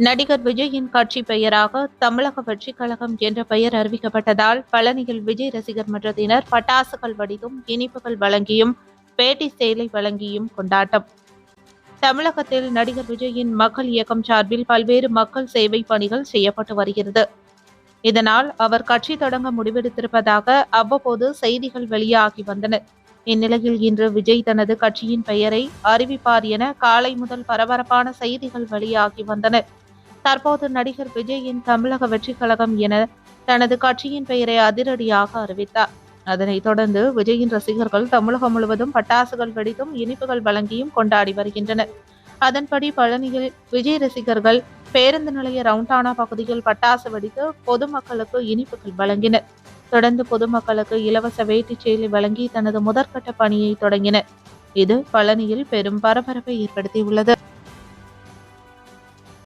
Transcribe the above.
நடிகர் விஜயின் கட்சி பெயராக தமிழக வெற்றி கழகம் என்ற பெயர் அறிவிக்கப்பட்டதால் பழனியில் விஜய் ரசிகர் மன்றத்தினர் பட்டாசுகள் வெடித்தும் இனிப்புகள் வழங்கியும் பேட்டி செயலை வழங்கியும் கொண்டாட்டம். தமிழகத்தில் நடிகர் விஜயின் மக்கள் இயக்கம் சார்பில் பல்வேறு மக்கள் சேவை பணிகள் செய்யப்பட்டு வருகிறது. இதனால் அவர் கட்சி தொடங்க முடிவெடுத்திருப்பதாக அவ்வப்போது செய்திகள் வெளியாகி வந்தன. இந்நிலையில் இன்று விஜய் தனது கட்சியின் பெயரை அறிவிப்பார் என காலை முதல் பரபரப்பான செய்திகள் வெளியாகி வந்தன. தற்போது நடிகர் விஜயின் தமிழக வெற்றி கழகம் என தனது கட்சியின் பெயரை அதிரடியாக அறிவித்தார். அதனைத் தொடர்ந்து விஜயின் ரசிகர்கள் தமிழகம் முழுவதும் பட்டாசுகள் வெடித்தும் இனிப்புகள் வழங்கியும் கொண்டாடி வருகின்றனர். அதன்படி பழனியில் விஜய் ரசிகர்கள் பேருந்து நிலைய ரவுண்டானா பகுதியில் பட்டாசு வெடித்து பொதுமக்களுக்கு இனிப்புகள் வழங்கினர். தொடர்ந்து பொதுமக்களுக்கு இலவச வேட்டி செயலி வழங்கி தனது முதற்கட்ட பணியை தொடங்கினர். இது பழனியில் பெரும் பரபரப்பை ஏற்படுத்தியுள்ளது.